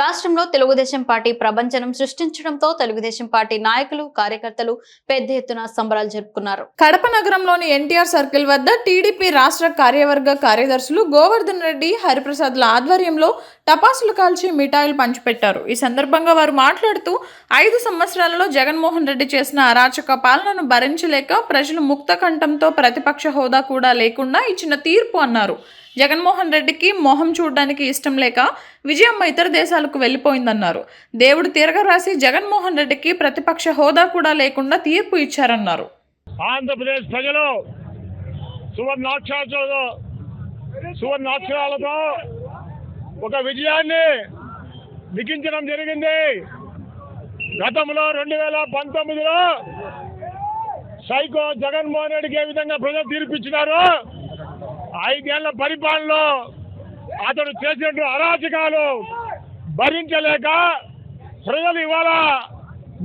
రాష్ట్రంలో తెలుగుదేశం పార్టీ ప్రపంచనం సృష్టించడంతో తెలుగుదేశం పార్టీ నాయకులు కార్యకర్తలు పెద్ద ఎత్తున సంబరాలు జరుపుకున్నారు. కడప నగరంలోని ఎన్టీఆర్ సర్కిల్ వద్ద టీడీపీ రాష్ట్ర కార్యవర్గ కార్యదర్శులు గోవర్ధన్ రెడ్డి హరిప్రసాద్ల ఆధ్వర్యంలో టపాసులు కాల్చి మిఠాయిలు పంచిపెట్టారు. ఈ సందర్భంగా వారు మాట్లాడుతూ ఐదు సంవత్సరాలలో జగన్మోహన్ రెడ్డి చేసిన అరాచక పాలనను భరించలేక ప్రజలు ముక్త కంఠంతో ప్రతిపక్ష హోదా కూడా లేకుండా ఇచ్చిన తీర్పు అన్నారు. జగన్మోహన్ రెడ్డికి మొహం చూడడానికి ఇష్టం లేక విజయమ్మ ఇతర దేశాలకు వెళ్ళిపోయిందన్నారు. దేవుడు తిరగరాసి జగన్మోహన్ రెడ్డికి ప్రతిపక్ష హోదా కూడా లేకుండా తీర్పు ఇచ్చారన్నారు. ఆంధ్రప్రదేశ్ ప్రజలు సువర్ణాక్షరాలతో సువర్ణాక్షరాలతో ఒక విజయాన్ని లిఖించడం జరిగింది. గతంలో రెండు వేల పంతొమ్మిదిలో సైకో జగన్మోహన్ రెడ్డికి ఏ విధంగా ప్రజలు తీర్పిచ్చినారు ఐదేళ్ళ పరిపాలనలో అతడు చేసినట్టు అరాచకాలు భరించలేక ప్రజలు ఇవాళ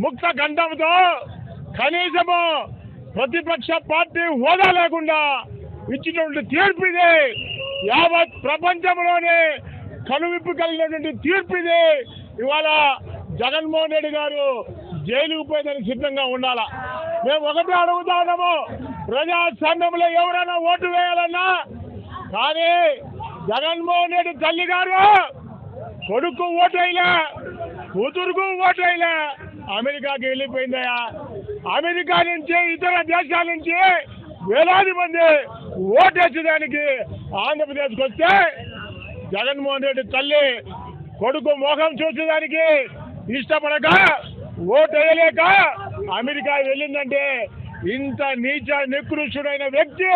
ముక్త గంధంతో కనీసము ప్రతిపక్ష పార్టీ హోదా లేకుండా ఇచ్చినటువంటి తీర్పు ఇది. యావత్ ప్రపంచంలోనే కనువిప్పు కలిగినటువంటి తీర్పు ఇది. ఇవాళ జగన్మోహన్ రెడ్డి గారు జైలుకు పోయేదానికి సిద్ధంగా ఉండాలా? మేము ఒకటే అడుగుతా ఉన్నాము. ప్రజాస్వామ్యంలో ఎవరైనా ఓటు వేయాలన్నా కానీ జగన్మోహన్ రెడ్డి తల్లి గారు కొడుకు ఓటైలా కూతురుకు ఓటు అమెరికాకి వెళ్ళిపోయిందయ్యా. అమెరికా నుంచి ఇతర దేశాల నుంచి వేలాది మంది ఓటేసేదానికి ఆంధ్రప్రదేశ్కి వస్తే జగన్మోహన్ రెడ్డి తల్లి కొడుకు మోహం చూసేదానికి ఇష్టపడక ఓటు వేయలేక అమెరికా వెళ్ళిందంటే ఇంత నీచ నికృష్టుడైన వ్యక్తి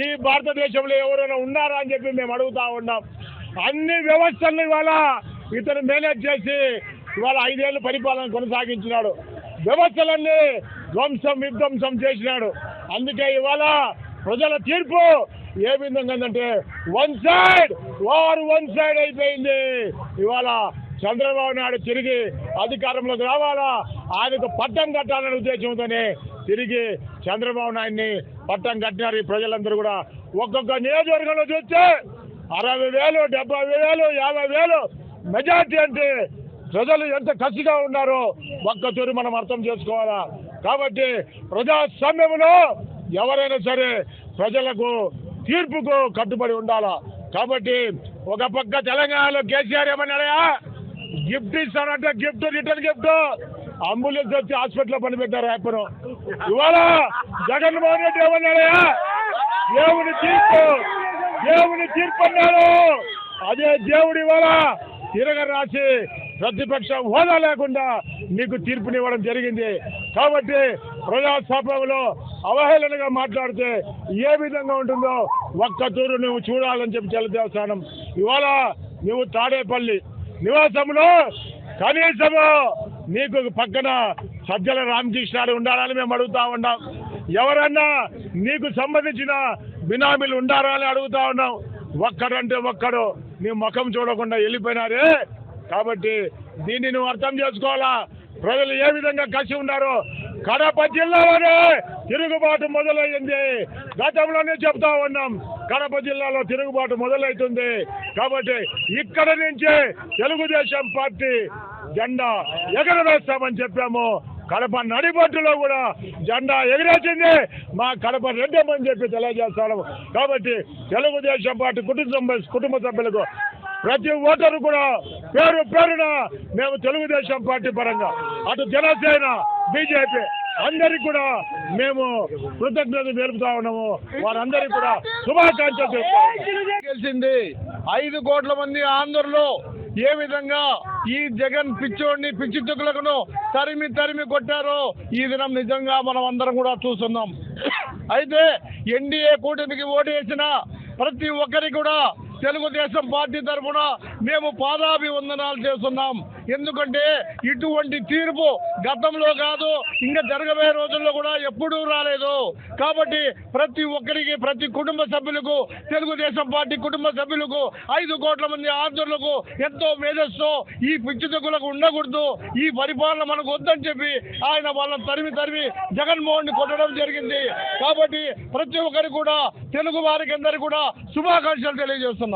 ఈ భారతదేశంలో ఎవరైనా ఉన్నారా అని చెప్పి మేము అడుగుతా ఉన్నాం. అన్ని వ్యవస్థలను ఇవాళ ఇతను మేనేజ్ చేసి ఇవాళ ఐదేళ్ళు పరిపాలన కొనసాగించినాడు. వ్యవస్థలన్నీ ధ్వంసం విధ్వంసం చేసినాడు. అందుకే ఇవాళ ప్రజల తీర్పు ఏ విధంగా ఉందంటే వన్ సైడ్ వారు వన్ సైడ్ అయిపోయింది. ఇవాళ చంద్రబాబు నాయుడు తిరిగి అధికారంలోకి రావాలా? ఆయనకు పట్టం కట్టాలనే ఉద్దేశంతోనే తిరిగి చంద్రబాబు నాయుడిని పట్టం కట్టినారు ఈ ప్రజలందరూ కూడా. ఒక్కొక్క నియోజకవర్గంలో చూస్తే అరవై వేలు డెబ్బై వేలు యాభై వేలు మెజార్టీ అంటే ప్రజలు ఎంత కసిగా ఉన్నారో ఒక్కచూరి మనం అర్థం చేసుకోవాలా? కాబట్టి ప్రజాస్వామ్యంలో ఎవరైనా సరే ప్రజలకు తీర్పుకు కట్టుబడి ఉండాలా? కాబట్టి ఒక పక్క తెలంగాణలో కేసీఆర్ ఏమన్నాడా గిఫ్ట్ ఇస్తానంటే గిఫ్ట్ రిటర్న్ గిఫ్ట్. అంబులెన్స్ వచ్చి హాస్పిటల్లో పని పెట్టారు అప్పను ఇవాళ జగన్మోహన్ రెడ్డి ఏమన్నాడా దేవుని తీర్పు దేవుని తీర్పు అన్నాడు. అదే దేవుడు ఇవాళ తిరగ రాసి ప్రతిపక్ష హోదా లేకుండా నీకు తీర్పునివ్వడం జరిగింది. కాబట్టి ప్రజాస్వామ్యంలో అవహేళనగా మాట్లాడితే ఏ విధంగా ఉంటుందో ఒక్క తూరు నువ్వు చూడాలని చెప్పి తెలియజేస్తాను ఇవాళ నువ్వు తాడేపల్లి నివాసంలో కనీసము నీకు పక్కన సజ్జల రామకృష్ణాలు ఉండాలని మేము అడుగుతా ఉన్నాం. ఎవరన్నా నీకు సంబంధించిన బినామీలు ఉండారా అని అడుగుతా ఉన్నాం. ఒక్కడంటే ఒక్కడు నీ ముఖం చూడకుండా వెళ్ళిపోయినారే. కాబట్టి దీన్ని నువ్వు అర్థం చేసుకోవాలా? ప్రజలు ఏ విధంగా కసి ఉన్నారో? కడప జిల్లాలోనే తిరుగుబాటు మొదలయ్యింది. గతంలోనే చెప్తా ఉన్నాం కడప జిల్లాలో తిరుగుబాటు మొదలవుతుంది. కాబట్టి ఇక్కడ నుంచే తెలుగుదేశం పార్టీ జెండా ఎగరవేస్తామని చెప్పాము. కడప నడిబొట్టులో కూడా జెండా ఎగిరేసింది. మా కడప రెడ్డమని చెప్పి తెలియజేస్తాము కాబట్టి తెలుగుదేశం పార్టీ కుటుంబ కుటుంబ సభ్యులకు ప్రతి ఓటరు కూడా పేరు పేరున మేము తెలుగుదేశం పార్టీ పరంగా అటు జనసేన బీజేపీ అందరికి కూడా మేము కృతజ్ఞత తెలుపుతా ఉన్నాము. వారందరికీ కూడా శుభాకాంక్షలు తెలిసింది ఐదు కోట్ల మంది ఆంధ్రలో. ఏ విధంగా ఈ జగన్ పిచ్చోడిని పిచ్చి చుక్కలకును తరిమి తరిమి కొట్టారు. ఈ దినం నిజంగా మనం అందరం కూడా చూస్తున్నాం. అయితే ఎన్డీఏ కూటమికి ఓటు వేసిన ప్రతి ఒక్కరికి కూడా తెలుగుదేశం పార్టీ తరఫున మేము పాదాభివందనాలు చేస్తున్నాం. ఎందుకంటే ఇటువంటి తీర్పు గతంలో కాదు ఇంకా జరగబోయే రోజుల్లో కూడా ఎప్పుడూ రాలేదు. కాబట్టి ప్రతి ఒక్కరికి ప్రతి కుటుంబ సభ్యులకు తెలుగుదేశం పార్టీ కుటుంబ సభ్యులకు ఐదు కోట్ల మంది ఆంధ్రులకు ఎంతో మేధస్సు ఈ పిచ్చితకులకు ఉండకూడదు ఈ పరిపాలన మనకు వద్దని చెప్పి ఆయన వాళ్ళని తరిమి తరిమి జగన్మోహన్ని కొట్టడం జరిగింది. కాబట్టి ప్రతి ఒక్కరికి కూడా తెలుగు వారికి అందరికీ కూడా శుభాకాంక్షలు తెలియజేస్తున్నాం.